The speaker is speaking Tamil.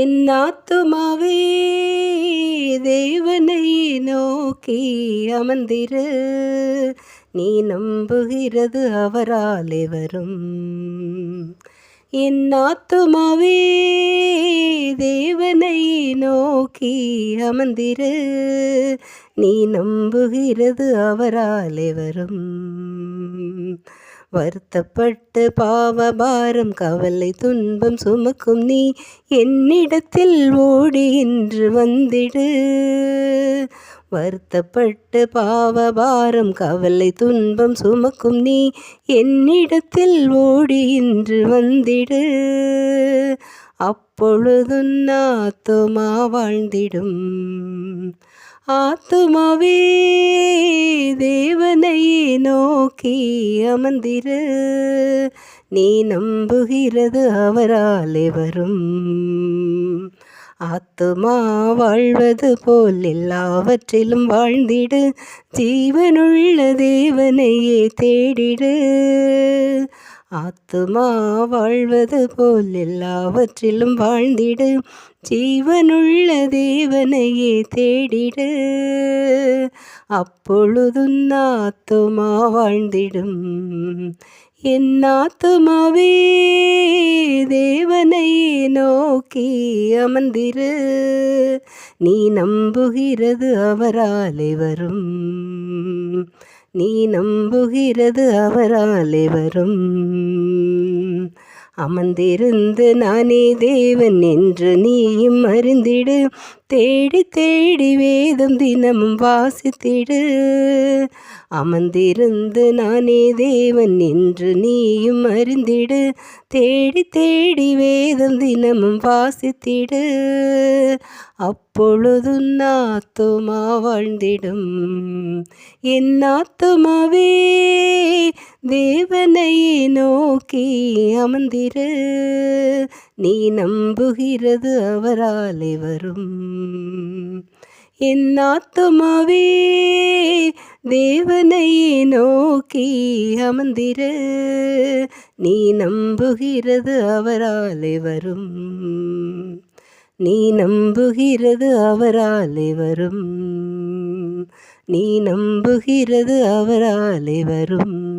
என் ஆத்துமாவே தேவனை நோக்கி அமர்ந்திரு. நீ நம்புகிறது அவராலே வரும் என் ஆத்துமாவே தேவனை நோக்கி அமர்ந்திரு. நீ நம்புகிறது அவராலே வரும் வருத்தப்பட்டு பாவபாரம் கவலை துன்பம் சுமக்கும் நீ என்னிடத்தில் ஓடி இன்று வந்திடு. வருத்தப்பட்டு பாவபாரம் கவலை துன்பம் சுமக்கும் நீ என்னிடத்தில் ஓடி இன்று வந்திடு. அப்பொழுது ஆத்துமா வாழ்ந்திடும். ஆத்துமாவே தேவனை நோக்கி அமர்ந்திரு. நீ நம்புகிறது அவராலே வரும் ஆத்துமா வாழ்வது போல் எல்லாவற்றிலும் வாழ்ந்திடு. ஜீவனுள்ள தேவனையே தேடிடு. ஆத்துமா வாழ்வது போல் எல்லாவற்றிலும் வாழ்ந்திடு. ஜீவனுள்ள தேவனையே தேடிடு. அப்பொழுது ஆத்துமா வாழ்ந்திடும். என் ஆத்துமாவே தேவனை நோக்கி அமர்ந்திரு. நீ நம்புகிறது அவராலே வரும் நீ நம்புகிறது அவராலே வரும் அமர்ந்திருந்து நானே தேவன் என்று நீயும் அறிந்திடு. தேடி தேடி வேதம் தினமும் வாசித்திடு. அமர்ந்திருந்து நானே தேவன் என்று நீயும் அறிந்திடு. தேடி தேடி வேதம் தினமும் வாசித்திடு. அப்பொழுது நாத்துமா வாழ்ந்திடும். என் ஆத்துமாவே தேவனை நோக்கி அமர்ந்திரு. நீ நம்புகிறது அவராலே வரும் என் ஆத்துமாவே தேவனை நோக்கி அமர்ந்திரு. நீ நம்புகிறது அவராலே வரும் நீ நம்புகிறது அவராலே வரும் நீ நம்புகிறது அவராலே வரும்